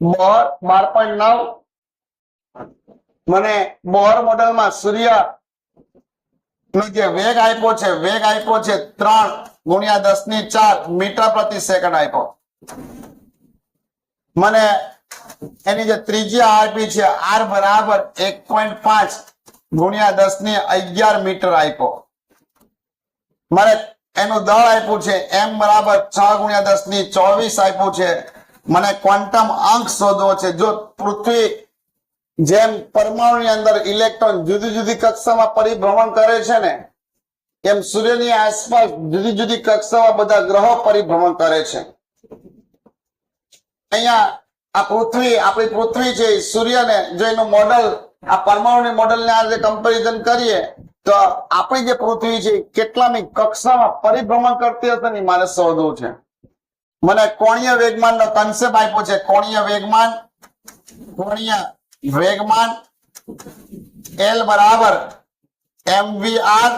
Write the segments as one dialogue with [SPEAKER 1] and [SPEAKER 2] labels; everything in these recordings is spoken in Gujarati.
[SPEAKER 1] બોર બાર પોઈન્ટ નવ. મને બોર મોડેલમાં સૂર્ય નો જે વેગ આપ્યો છે, વેગ આપ્યો છે ત્રણ ગુણ્યા દસની ચાર મીટર પ્રતિ સેકન્ડ આપ્યો. મને એની જે ત્રિજ્યા આપી છે, આર બરાબર એક પોઈન્ટ પાંચ ગુણ્યા દસની અગિયાર મીટર આપ્યો. મારે એનું દળ આપ્યું છે, એમ બરાબર છ ગુણ્યા દસની ચોવીસ આપ્યું છે મને ક્વોન્ટમ અંક શોધવો છે. જો પૃથ્વી જેમ પરમાણુની અંદર ઇલેક્ટ્રોન જુદી જુદી કક્ષામાં પરિભ્રમણ કરે છે ને, એમ સૂર્યની આસપાસ જુદી જુદી કક્ષામાં બધા ગ્રહો પરિભ્રમણ કરે છે. અહીંયા આ પૃથ્વી, આપણી પૃથ્વી છે સૂર્યને જો એનું મોડલ આ પરમાણુની મોડલને આજે કમ્પેરિઝન કરીએ, તો આપણી જે પૃથ્વી છે કેટલામી કક્ષામાં પરિભ્રમણ કરતી હશે ને મારે શોધવું છે. મને કોણીય વેગમાન નો કન્સેપ્ટ આપ્યો છે. કોણીય વેગમાન કોણીય વેગમાન એલ બરાબર એમવીઆર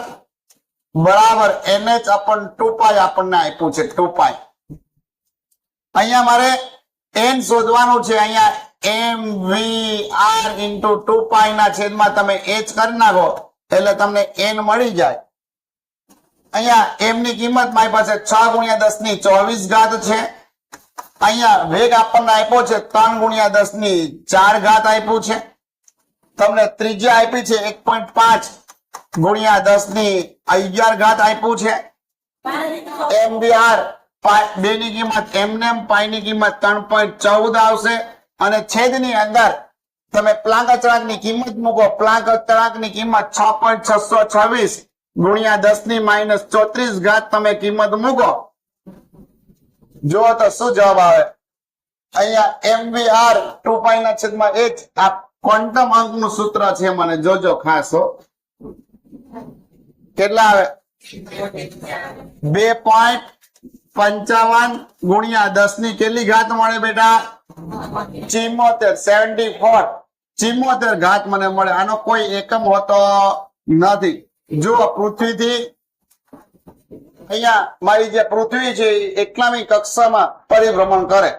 [SPEAKER 1] બરાબર એનએચ અપન ટુ પાય આપણને આપ્યું છે ટુ પાય અહીંયા મારે એન શોધવાનું છે. અહીંયા M V R into two pi ના છેદમાં તમે એચ કરી નાખો, એટલે તમને એન મળી જાય. અહીંયા એમની કિંમત મારી પાસે છ ગુણ્યા દસની ચોવીસ ઘાત છે. અહીંયા વેગ આપણને આપ્યો છે ત્રણ ગુણ્યા દસની ચાર ઘાત આપ્યું છે. તમને ત્રીજી આપી છે એક પોઈન્ટ પાંચ ગુણ્યા દસની અગિયાર ઘાત આપ્યું છે. એમબીઆર બે ની કિંમત એમનેમ પાઈ ની કિંમત ત્રણ પોઈન્ટ ચૌદ આવશે. અને છેદની અંદર તમે પ્લાંક અચળાંકની કિંમત મૂકો પ્લાંક અચળાંકની કિંમત છ પોઈન્ટ છસો છવ્વીસ. ગુણ્યા દસની માઇનસ ચોત્રીસ ઘાત તમે કિંમત મૂકો. જુઓ તો શું જવાબ આવે? અહીંયા એમવીઆર ટુ પાઈ ના છેદમાં એચ આ ક્વોન્ટમ અંકનું સૂત્ર છે મને જોજો ખાસ કેટલા આવે? બે પોઈન્ટ પંચાવન ગુણ્યા દસની કેટલી ઘાત મળે બેટા? ચિમોતેર સેવન્ટી ફોર. ચિમોતેર ઘાત મને મળે. આનો કોઈ એકમ હોતો નથી. જો પૃથ્વીથી અહીંયા મારી જે પૃથ્વી છે એકલામી કક્ષામાં પરિભ્રમણ કરે.